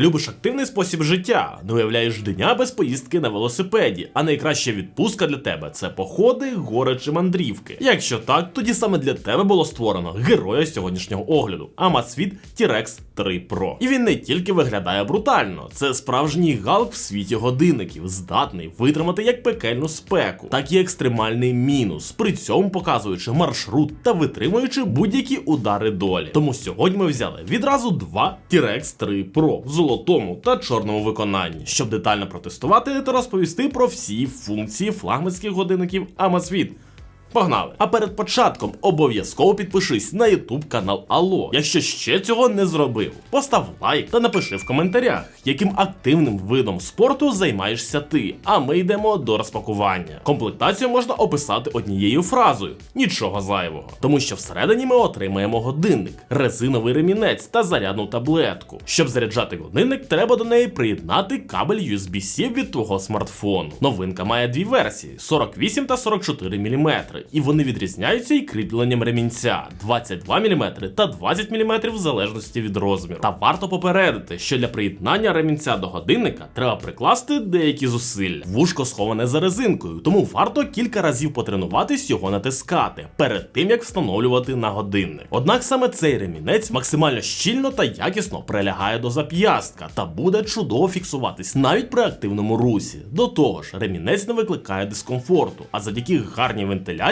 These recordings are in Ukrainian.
Любиш активний спосіб життя, не уявляєш дня без поїздки на велосипеді, а найкраща відпустка для тебе це походи, гори чи мандрівки. Якщо так, тоді саме для тебе було створено героя сьогоднішнього огляду Amazfit T-Rex 3 Pro. І він не тільки виглядає брутально, це справжній галк в світі годинників, здатний витримати як пекельну спеку, так і екстремальний мінус, при цьому показуючи маршрут та витримуючи будь-які удари долі. Тому сьогодні ми взяли відразу два T-Rex 3 Pro золотому та чорному виконанні, щоб детально протестувати та розповісти про всі функції флагманських годинників Amazfit. Погнали! А перед початком обов'язково підпишись на YouTube канал Алло, якщо ще цього не зробив. Постав лайк та напиши в коментарях, яким активним видом спорту займаєшся ти. А ми йдемо до розпакування. Комплектацію можна описати однією фразою: нічого зайвого. Тому що всередині ми отримаємо годинник, резиновий ремінець та зарядну таблетку. Щоб заряджати годинник, треба до неї приєднати кабель USB-C від твого смартфону. Новинка має дві версії: 48 та 44 мм і вони відрізняються і кріпленням ремінця 22 мм та 20 мм в залежності від розміру. Та варто попередити, що для приєднання ремінця до годинника треба прикласти деякі зусилля. Вушко сховане за резинкою, тому варто кілька разів потренуватись його натискати перед тим як встановлювати на годинник. Однак саме цей ремінець максимально щільно та якісно прилягає до зап'ястка та буде чудово фіксуватись навіть при активному русі. До того ж, ремінець не викликає дискомфорту, а завдяки гарній вентиляції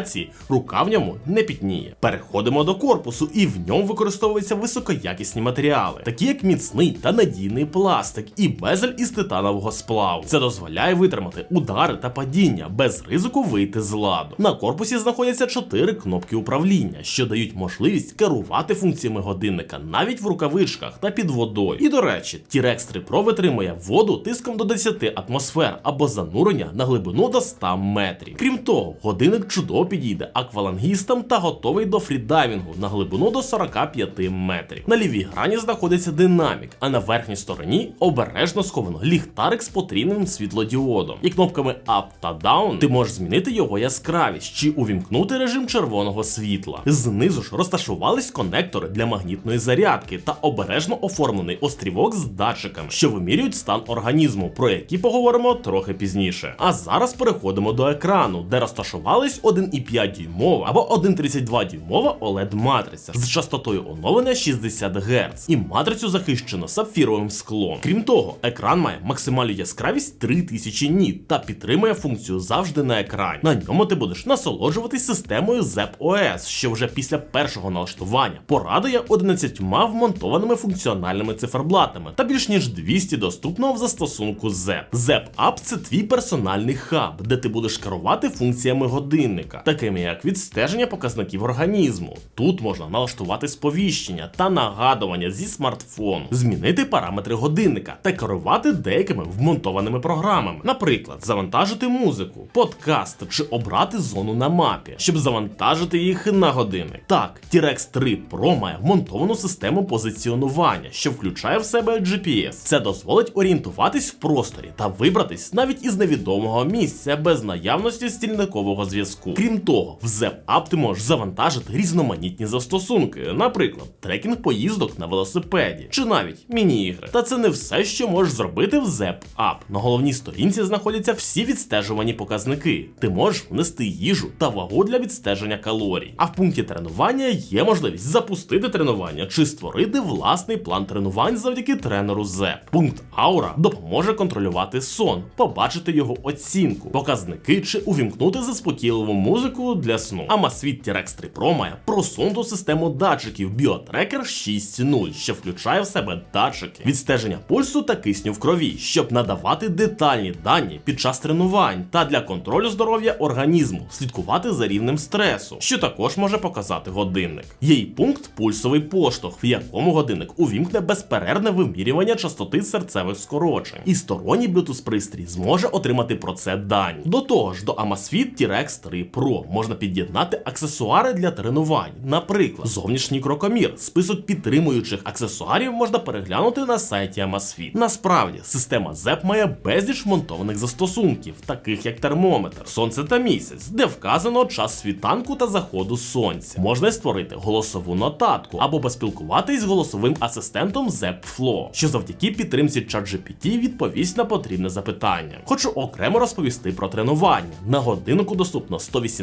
рука в ньому не пітніє. Переходимо до корпусу, і в ньому використовуються високоякісні матеріали, такі як міцний та надійний пластик і безель із титанового сплаву. Це дозволяє витримати удари та падіння без ризику вийти з ладу. На корпусі знаходяться чотири кнопки управління, що дають можливість керувати функціями годинника навіть в рукавичках та під водою. І до речі, T-Rex 3 Pro витримує воду тиском до 10 атмосфер або занурення на глибину до 100 метрів. Крім того, годинник чудово підійде аквалангістам та готовий до фрідайвінгу на глибину до 45 метрів. На лівій грані знаходиться динамік, а на верхній стороні обережно сховано ліхтарик з потрібним світлодіодом. І кнопками Up та Down ти можеш змінити його яскравість чи увімкнути режим червоного світла. Знизу ж розташувались конектори для магнітної зарядки та обережно оформлений острівок з датчиками, що вимірюють стан організму, про які поговоримо трохи пізніше. А зараз переходимо до екрану, де розташувались 1,5 дюймова або 1,32 дюймова OLED матриця з частотою оновлення 60 Гц. І матрицю захищено сапфіровим склом. Крім того, екран має максимальну яскравість 3000 ніт та підтримує функцію завжди на екрані. На ньому ти будеш насолоджуватись системою ZEP OS, що вже після першого налаштування порадує 11 вмонтованими функціональними циферблатами та більш ніж 200 доступного в застосунку ZEP. ZEP App – це твій персональний хаб, де ти будеш керувати функціями годинника, такими як відстеження показників організму. Тут можна налаштувати сповіщення та нагадування зі смартфону, змінити параметри годинника та керувати деякими вмонтованими програмами, наприклад, завантажити музику, подкаст чи обрати зону на мапі, щоб завантажити їх на годинник. Так, T-Rex 3 Pro має вмонтовану систему позиціонування, що включає в себе GPS. Це дозволить орієнтуватись в просторі та вибратись навіть із невідомого місця без наявності стільникового зв'язку. Крім того, в ZEP App ти можеш завантажити різноманітні застосунки, наприклад, трекінг поїздок на велосипеді чи навіть міні-ігри. Та це не все, що можеш зробити в ZEP App. На головній сторінці знаходяться всі відстежувані показники. Ти можеш внести їжу та вагу для відстеження калорій. А в пункті тренування є можливість запустити тренування чи створити власний план тренувань завдяки тренеру ZEP. Пункт Аура допоможе контролювати сон, побачити його оцінку, показники чи увімкнути заспокійливу музику для сну. Amazfit T-Rex 3 Pro має просунуту систему датчиків BioTracker 6.0, що включає в себе датчики, відстеження пульсу та кисню в крові, щоб надавати детальні дані під час тренувань та для контролю здоров'я організму, слідкувати за рівнем стресу, що також може показати годинник. Є й пункт пульсовий поштовх, в якому годинник увімкне безперервне вимірювання частоти серцевих скорочень, і сторонній Bluetooth пристрій зможе отримати про це дані. До того ж, до Amazfit T-Rex 3 Pro Pro можна під'єднати аксесуари для тренувань. Наприклад, зовнішній крокомір. Список підтримуючих аксесуарів можна переглянути на сайті Amazfit. Насправді, система ZEP має безліч монтованих застосунків, таких як термометр, сонце та місяць, де вказано час світанку та заходу сонця. Можна створити голосову нотатку або поспілкуватись з голосовим асистентом ZEP Flow, що завдяки підтримці ChatGPT відповість на потрібне запитання. Хочу окремо розповісти про тренування. На годиннику доступно 180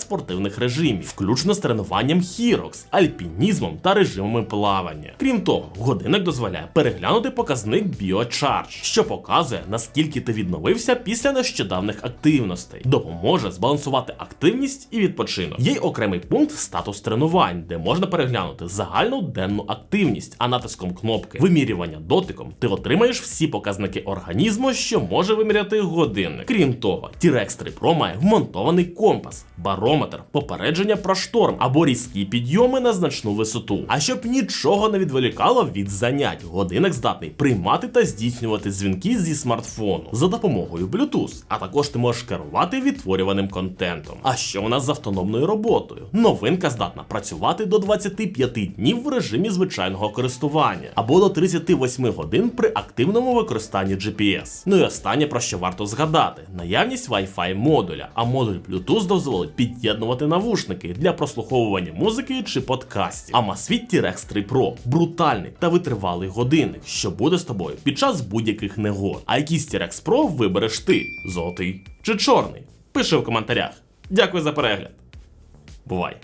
спортивних режимів, включно з тренуванням Хірокс, альпінізмом та режимами плавання. Крім того, годинник дозволяє переглянути показник BioCharge, що показує наскільки ти відновився після нещодавних активностей, допоможе збалансувати активність і відпочинок. Є й окремий пункт статус тренувань, де можна переглянути загальну денну активність, а натиском кнопки вимірювання дотиком ти отримаєш всі показники організму, що може виміряти годинник. Крім того, T-Rex 3 Pro має вмонтований компас, барометр, попередження про шторм або різкі підйоми на значну висоту. А щоб нічого не відволікало від занять, годинник здатний приймати та здійснювати дзвінки зі смартфону за допомогою Bluetooth, а також ти можеш керувати відтворюваним контентом. А що у нас з автономною роботою? Новинка здатна працювати до 25 днів в режимі звичайного користування або до 38 годин при активному використанні GPS. Ну і останнє про що варто згадати: наявність Wi-Fi модуля, а модуль Bluetooth дозволить під'єднувати навушники для прослуховування музики чи подкастів. Amazfit T-Rex 3 Pro брутальний та витривалий годинник, що буде з тобою під час будь-яких негод. А якийсь T-Rex Pro вибереш ти: золотий чи чорний? Пиши в коментарях. Дякую за перегляд. Бувай!